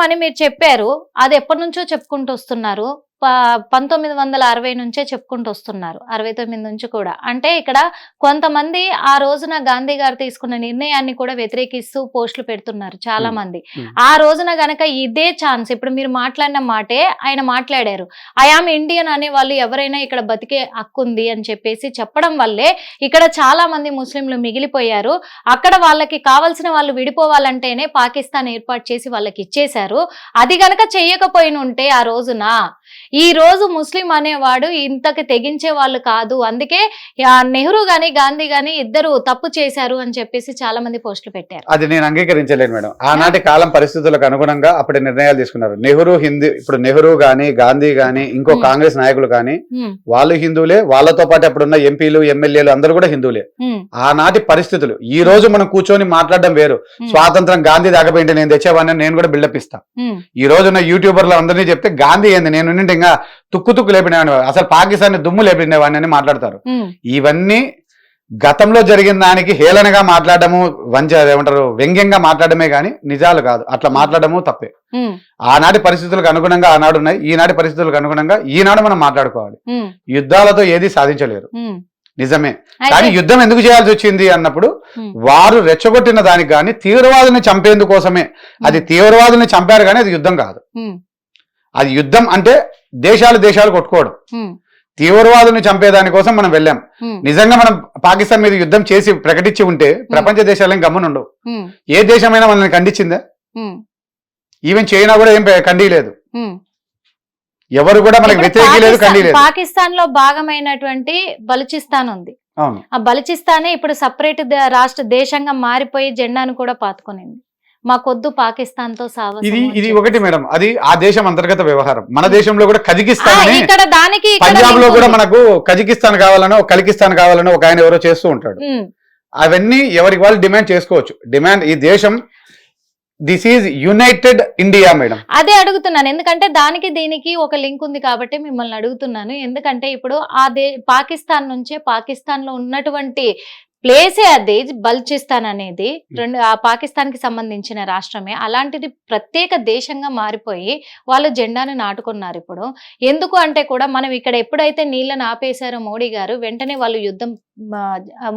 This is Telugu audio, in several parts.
అని మీరు చెప్పారు. అది ఎప్పటి నుంచో చెప్పుకుంటూ వస్తున్నారు. పంతొమ్మిది వందల అరవై నుంచే చెప్పుకుంటూ వస్తున్నారు అరవై తొమ్మిది నుంచి కూడా అంటే ఇక్కడ కొంతమంది ఆ రోజున గాంధీ గారు తీసుకున్న నిర్ణయాన్ని కూడా వ్యతిరేకిస్తూ పోస్టులు పెడుతున్నారు చాలా. మంది. ఆ రోజున గనక ఇదే ఛాన్స్ ఇప్పుడు మీరు మాట్లాడిన మాటే ఆయన మాట్లాడారు ఐఆమ్ ఇండియన్ అనే వాళ్ళు ఎవరైనా ఇక్కడ బతికే హక్కు ఉంది అని చెప్పేసి చెప్పడం వల్లే ఇక్కడ చాలా మంది ముస్లింలు మిగిలిపోయారు అక్కడ వాళ్ళకి కావాల్సిన వాళ్ళు విడిపోవాలంటేనే పాకిస్తాన్ ఏర్పాటు చేసి వాళ్ళకి ఇచ్చేశారు అది గనక చెయ్యకపోయిన ఉంటే ఆ రోజున ఈ రోజు ముస్లిం అనేవాడు ఇంతకి తెగించే వాళ్ళు కాదు. అందుకే నెహ్రూ గాని గాంధీ గాని ఇద్దరు తప్పు చేశారు అని చెప్పేసి చాలా మంది పోస్టులు పెట్టారు. అది నేను అంగీకరించలేను మేడం. ఆనాటి కాలం పరిస్థితులకు అనుగుణంగా అప్పటి నిర్ణయాలు తీసుకున్నారు. నెహ్రూ హిందూ ఇప్పుడు నెహ్రూ గాని గాంధీ గాని ఇంకో. కాంగ్రెస్ నాయకులు గాని వాళ్ళు హిందువులే వాళ్ళతో పాటు అప్పుడున్న ఎంపీలు ఎమ్మెల్యేలు అందరూ కూడా హిందువులే. ఆనాటి పరిస్థితులు ఈ రోజు మనం కూర్చొని మాట్లాడడం వేరు. స్వాతంత్రం గాంధీ దాకపోయింటే నేను తెచ్చేవాడిని నేను కూడా బిల్డప్ ఇస్తా. హ్మ్, ఈ రోజున్న యూట్యూబర్లు అందరినీ చెప్తే గాంధీ ఏంది? నేను ఇంకా తుక్కు తుక్కు లేపినవాడిని అసలు పాకిస్తాన్ దుమ్ము లేపినవాడిని అని మాట్లాడతారు. ఇవన్నీ గతంలో జరిగిన దానికి హేళనగా మాట్లాడము వంచ ఏమంటారు వ్యంగ్యంగా మాట్లాడమే కానీ నిజాలు కాదు. అట్లా మాట్లాడము తప్పే. ఆనాటి పరిస్థితులకు అనుగుణంగా ఆనాడు ఉన్నాయి. ఈనాటి పరిస్థితులకు అనుగుణంగా ఈనాడు మనం మాట్లాడుకోవాలి. యుద్ధాలతో ఏది సాధించలేరు. నిజమే. కానీ యుద్ధం ఎందుకు చేయాల్సి వచ్చింది అన్నప్పుడు వారు రెచ్చగొట్టిన దానికి కానీ తీవ్రవాదుని చంపేందుకోసమే. అది తీవ్రవాదుల్ని చంపారు కానీ అది యుద్ధం కాదు. అది యుద్ధం అంటే దేశాలు దేశాలు కొట్టుకోవడం. హ్మ్, తీవ్రవాదుల్ని చంపేదాని కోసం మనం వెళ్ళాం. నిజంగా మనం పాకిస్తాన్ మీద యుద్ధం చేసి ప్రకటించి ఉంటే ప్రపంచ దేశాలేం గమ్మునుండవు ఏ దేశమైనా మనల్ని ఖండించిందా? ఈవెన్ చైనా కూడా ఏం ఖండీలేదు. హ్మ్. ఎవరు కూడా మనకి వ్యతిరేకి లేదు పాకిస్తాన్- లో భాగమైనటువంటి బలుచిస్తాన్ ఉంది. ఆ బలుచిస్తానే ఇప్పుడు సపరేట్ రాష్ట్ర దేశంగా మారిపోయి జెండాను కూడా పాతుకునింది. మాకొద్దు పాకిస్తాన్తో ఇది ఇది. ఒకటి మేడం. అది ఆ దేశం అంతర్గత వ్యవహారం. మన దేశంలో కూడా కజకిస్తాన్ ఇక్కడ దానికి పంజాబ్లో కూడా. మనకు కజకిస్తాన్ కావాలనో కలికిస్తాన్ కావాలనో ఒక ఆయన ఎవరో చేస్తూ ఉంటాడు. అవన్నీ ఎవరికి వాళ్ళు డిమాండ్ చేసుకోవచ్చు. డిమాండ్ ఈ దేశం this is United India madam. అదే అడుగుతున్నాను. ఎందుకంటే దానికి దీనికి ఒక లింక్ ఉంది కాబట్టి మిమ్మల్ని అడుగుతున్నాను. ఎందుకంటే ఇప్పుడు ఆ దే పాకిస్తాన్ నుంచే పాకిస్తాన్లో ఉన్నటువంటి ప్లేసే అది బల్చిస్తాన్ అనేది రెండు ఆ పాకిస్తాన్కి సంబంధించిన రాష్ట్రమే. అలాంటిది ప్రత్యేక దేశంగా మారిపోయి వాళ్ళు జెండాను నాటుకున్నారు ఇప్పుడు. ఎందుకు అంటే కూడా మనం ఇక్కడ ఎప్పుడైతే నీళ్ళని ఆపేశారో మోడీ గారు వెంటనే వాళ్ళు యుద్ధం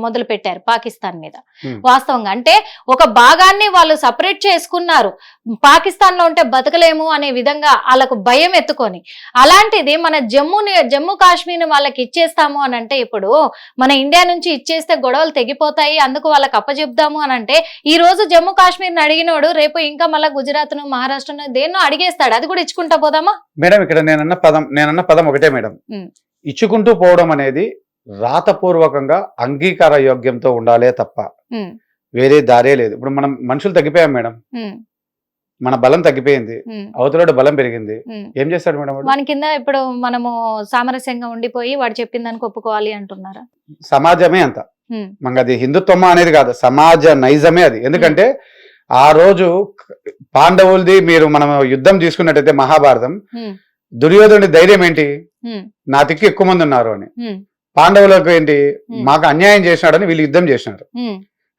మొదలు పెట్టారు పాకిస్తాన్ మీద. వాస్తవంగా అంటే ఒక భాగాన్ని వాళ్ళు సపరేట్ చేసుకున్నారు. పాకిస్తాన్లో ఉంటే బతకలేము అనే విధంగా వాళ్ళకు భయం ఎత్తుకొని. అలాంటిది మన జమ్మూని జమ్మూ కాశ్మీర్ వాళ్ళకి ఇచ్చేస్తాము అని అంటే ఇప్పుడు మన ఇండియా నుంచి ఇచ్చేస్తే గొడవలు తెగిపోతాయి అందుకు వాళ్ళకి అప్పచెప్దాము అని అంటే ఈ రోజు జమ్మూ కాశ్మీర్ అడిగినోడు రేపు ఇంకా మళ్ళీ గుజరాత్ను మహారాష్ట్రను దేన్నో అడిగేస్తాడు. అది కూడా ఇచ్చుకుంటా పోదామా? మేడం ఇక్కడ నేనన్న పదం నేనన్న పదం ఒకటే మేడం. ఇచ్చుకుంటూ పోవడం అనేది రాతపూర్వకంగా అంగీకార యోగ్యంతో ఉండాలే తప్ప వేరే దారే లేదు. ఇప్పుడు మనం మనుషులు తగ్గిపోయాం మేడం. మన బలం తగ్గిపోయింది. అవతలోడు బలం పెరిగింది. ఏం చేస్తాడు మేడం? మన కింద ఇప్పుడు మనము సామరస్యంగా ఉండిపోయి వాడు చెప్పిన దానికి ఒప్పుకోవాలి అంటున్నారా? సమాజమే అంత. మనకి అది హిందుత్వమా అనేది కాదు. సమాజ నైజమే అది. ఎందుకంటే ఆ రోజు పాండవులది మీరు మనం యుద్ధం తీసుకున్నట్టయితే మహాభారతం. ఉమ్, దుర్యోధనుడి ధైర్యం ఏంటి? నా తిక్కు ఎక్కువ మంది ఉన్నారు అని. పాండవులకు ఏంటి. మాకు అన్యాయం చేసినాడని వీళ్ళు యుద్ధం చేసినారు.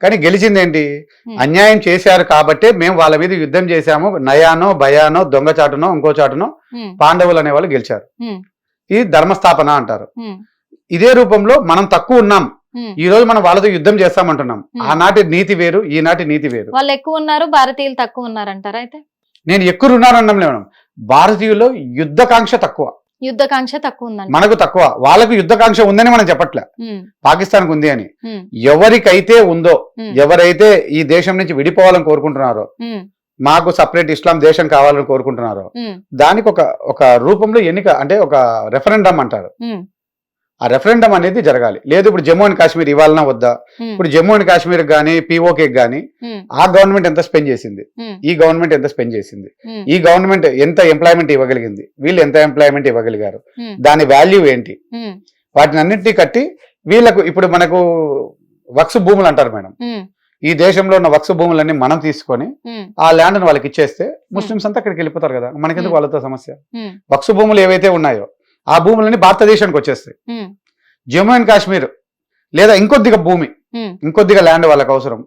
కానీ గెలిచింది ఏంటి. అన్యాయం చేశారు కాబట్టే మేము వాళ్ళ మీద యుద్ధం చేశాము. నయానో భయానో దొంగచాటునో ఇంకో చాటునో పాండవులు అనే వాళ్ళు గెలిచారు. ఇది ధర్మస్థాపన అంటారు. ఇదే రూపంలో మనం తక్కువ ఉన్నాం. ఈ రోజు మనం వాళ్ళతో యుద్ధం చేస్తామంటున్నాం. ఆనాటి నీతి వేరు ఈనాటి నీతి వేరు. వాళ్ళు ఎక్కువ ఉన్నారు భారతీయులు తక్కువ ఉన్నారంటారా అయితే? నేను ఎక్కువ ఉన్నానన్నాం మేడం భారతీయుల్లో యుద్ధకాంక్ష తక్కువ. యుద్ధకాంక్ష తక్కువ ఉందంట మనకు తక్కువ. వాళ్ళకు యుద్ధకాంక్ష ఉందని మనం చెప్పట్లే. పాకిస్తాన్ ఉంది అని. ఎవరికైతే ఉందో ఎవరైతే ఈ దేశం నుంచి విడిపోవాలని కోరుకుంటున్నారో మాకు సపరేట్ ఇస్లాం దేశం కావాలని కోరుకుంటున్నారో దానికి ఒక ఒక రూపంలో ఎన్నిక అంటే ఒక రెఫరెండం అంటారు. ఆ రెఫరెండం అనేది జరగాలి. లేదు ఇప్పుడు జమ్మూ అండ్ కాశ్మీర్ ఇవ్వాలన్నా వద్దా? ఇప్పుడు జమ్మూ అండ్ కాశ్మీర్ కానీ పీఓకే కానీ ఆ గవర్నమెంట్ ఎంత స్పెండ్ చేసింది? ఈ గవర్నమెంట్ ఎంత స్పెండ్ చేసింది? ఈ గవర్నమెంట్ ఎంత ఎంప్లాయ్మెంట్ ఇవ్వగలిగింది? వీళ్ళు ఎంత ఎంప్లాయ్మెంట్ ఇవ్వగలిగారు? దాని వాల్యూ ఏంటి? వాటిని అన్నింటినీ కట్టి వీళ్ళకు ఇప్పుడు మనకు వక్స్ భూములు అంటారు మేడం. ఈ దేశంలో ఉన్న వక్స్ భూములన్నీ మనం తీసుకొని ఆ ల్యాండ్ వాళ్ళకి ఇచ్చేస్తే ముస్లిమ్స్ అంతా అక్కడికి వెళ్ళిపోతారు కదా? మనకెందుకు. వాళ్ళతో సమస్య? వక్స్ భూములు ఏవైతే ఉన్నాయో ఆ భూములన్నీ భారతదేశానికి వచ్చేస్తాయి. జమ్మూ అండ్ కాశ్మీర్ లేదా ఇంకొద్దిగా భూమి. ఇంకొద్దిగా ల్యాండ్ వాళ్ళకి అవసరం.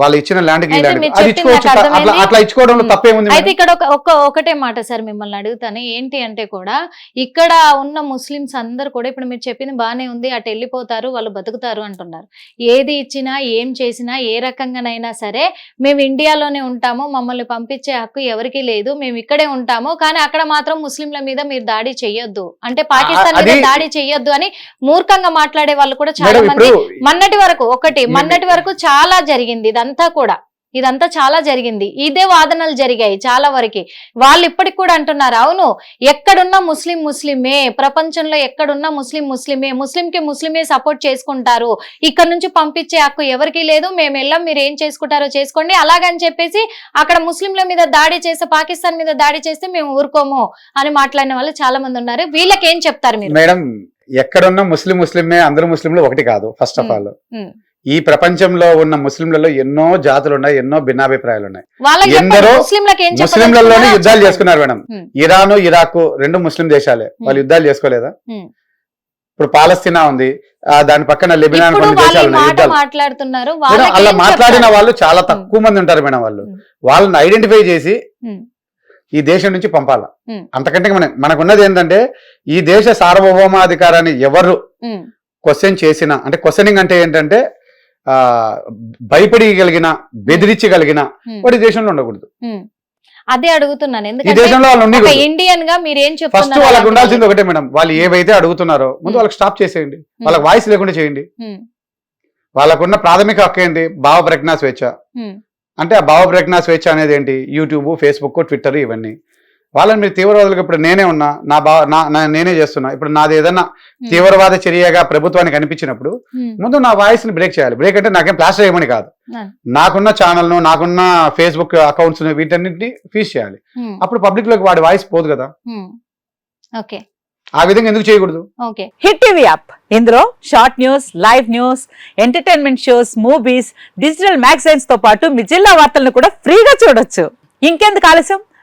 వాళ్ళు ఇచ్చిన ల్యాండ్కి అది ఇచ్చుకోవచ్చు అట్లా. అట్లా ఇచ్చుకోవడంలో. తప్పేముంది అయితే? ఇక్కడ ఒక ఒక ఒకటే మాట సార్ మిమ్మల్ని అడుగుతాను. ఏంటి అంటే కూడా ఇక్కడ ఉన్న ముస్లిమ్స్ అందరు కూడా ఇప్పుడు మీరు చెప్పింది బానే ఉంది. అటు వెళ్ళిపోతారు వాళ్ళు బతుకుతారు అంటున్నారు. ఏది ఇచ్చినా ఏం చేసినా ఏ రకంగానైనా సరే మేము ఇండియాలోనే ఉంటాము. మమ్మల్ని పంపించే హక్కు ఎవరికీ లేదు. మేము ఇక్కడే ఉంటాము. కానీ అక్కడ మాత్రం ముస్లింల మీద మీరు దాడి చెయ్యొద్దు. అంటే పాకిస్తాన్ మీద దాడి చెయ్యొద్దు అని మూర్ఖంగా మాట్లాడే వాళ్ళు కూడా చాలా మంది మొన్నటి వరకు ఒకటి. మొన్నటి వరకు చాలా జరిగింది ఇదంతా కూడా. ఇదంతా చాలా జరిగింది. ఇదే వాదనలు జరిగాయి చాలా వరకు. వాళ్ళు ఇప్పటికి కూడా అంటున్నారు అవును ఎక్కడున్నా ముస్లిం ముస్లిమే ప్రపంచంలో ఎక్కడున్నా ముస్లిం ముస్లిమే ముస్లింకి ముస్లిమే సపోర్ట్ చేసుకుంటారు. ఇక్కడ నుంచి పంపించే హక్కు ఎవరికీ లేదు. మేము వెళ్ళాం మీరు ఏం చేసుకుంటారో చేసుకోండి. అలాగని చెప్పేసి అక్కడ ముస్లింల మీద దాడి చేస్తే పాకిస్తాన్ మీద దాడి చేస్తే మేము ఊరుకోము అని మాట్లాడిన వాళ్ళు చాలా మంది ఉన్నారు. వీళ్ళకి ఏం చెప్తారు మీరు? మేడం ఎక్కడున్న ముస్లిం ముస్లిమే అందరూ ముస్లింలు ఒకటి కాదు ఫస్ట్ ఆఫ్. ఆల్. ఈ ప్రపంచంలో ఉన్న ముస్లింలలో ఎన్నో జాతులు ఉన్నాయి ఎన్నో భిన్నాభిప్రాయాలు ఉన్నాయి ఎందరో ముస్లింలలోనే యుద్ధాలు. చేసుకున్నారు మేడం. ఇరాను ఇరాక్ రెండు ముస్లిం దేశాలే వాళ్ళు యుద్ధాలు చేసుకోలేదా. ఇప్పుడు పాలస్తీనా ఉంది దాని పక్కన లెబినాన్ కొన్ని దేశాలు యుద్ధాలు మాట్లాడుతున్నారు అలా మాట్లాడిన? వాళ్ళు చాలా తక్కువ మంది ఉంటారు మేడం వాళ్ళు. వాళ్ళని ఐడెంటిఫై చేసి. ఈ దేశం నుంచి పంపాల. అంతకంటే మన మనకున్నది ఏంటంటే ఈ దేశ సార్వభౌమాధికారాన్ని ఎవరు. క్వశ్చన్ చేసిన అంటే క్వశ్చనింగ్ అంటే ఏంటంటే భయపడగలిగిన బెదిరించగలిగిన. వాడి దేశంలో ఉండకూడదు. అదే అడుగుతున్నాను ఎందుకంటే ఇండియన్గా మీరు ఏం ఫస్ట్ వాళ్ళకి ఉండాల్సింది? ఒకటే మేడం వాళ్ళు ఏవైతే అడుగుతున్నారో ముందు. వాళ్ళకి స్టాప్ చేసేయండి వాళ్ళకి వాయిస్ లేకుండా చేయండి. వాళ్ళకున్న ప్రాథమిక హక్కు ఏంటి భావ ప్రజ్ఞా స్వేచ్ఛ. అంటే ఆ భావ ప్రజ్ఞా స్వేచ్ఛ అనేది ఏంటి యూట్యూబ్ ఫేస్బుక్ ట్విట్టర్ ఇవన్నీ వాళ్ళని మీరు తీవ్రవాదులకు ఇప్పుడు నేనే ఉన్నా నా భావ నా నేనే చేస్తున్నా ఇప్పుడు నాది ఏదన్నా. తీవ్రవాద చర్యగా ప్రభుత్వానికి అనిపించినప్పుడు. ముందు నా వాయిస్ని బ్రేక్ చేయాలి బ్రేక్ అంటే నాకేం ప్లాస్టర్ చేయమని కాదు. నాకున్న ఛానల్ను నాకున్న ఫేస్బుక్ అకౌంట్స్ వీటన్నిటిని ఫీజ్ చేయాలి. అప్పుడు పబ్లిక్లోకి వాడి వాయిస్ పోదు కదా. ఓకే ఆ విధంగా ఎందుకు చేయకూడదు ఓకే హిట్ టీవీ యాప్ ఇందులో short news live news entertainment shows movies digital మ్యాగజైన్స్తో పాటు మీ జిల్లా వార్తలను కూడా ఫ్రీగా చూడొచ్చు ఇంకెందుకు ఆలస్యం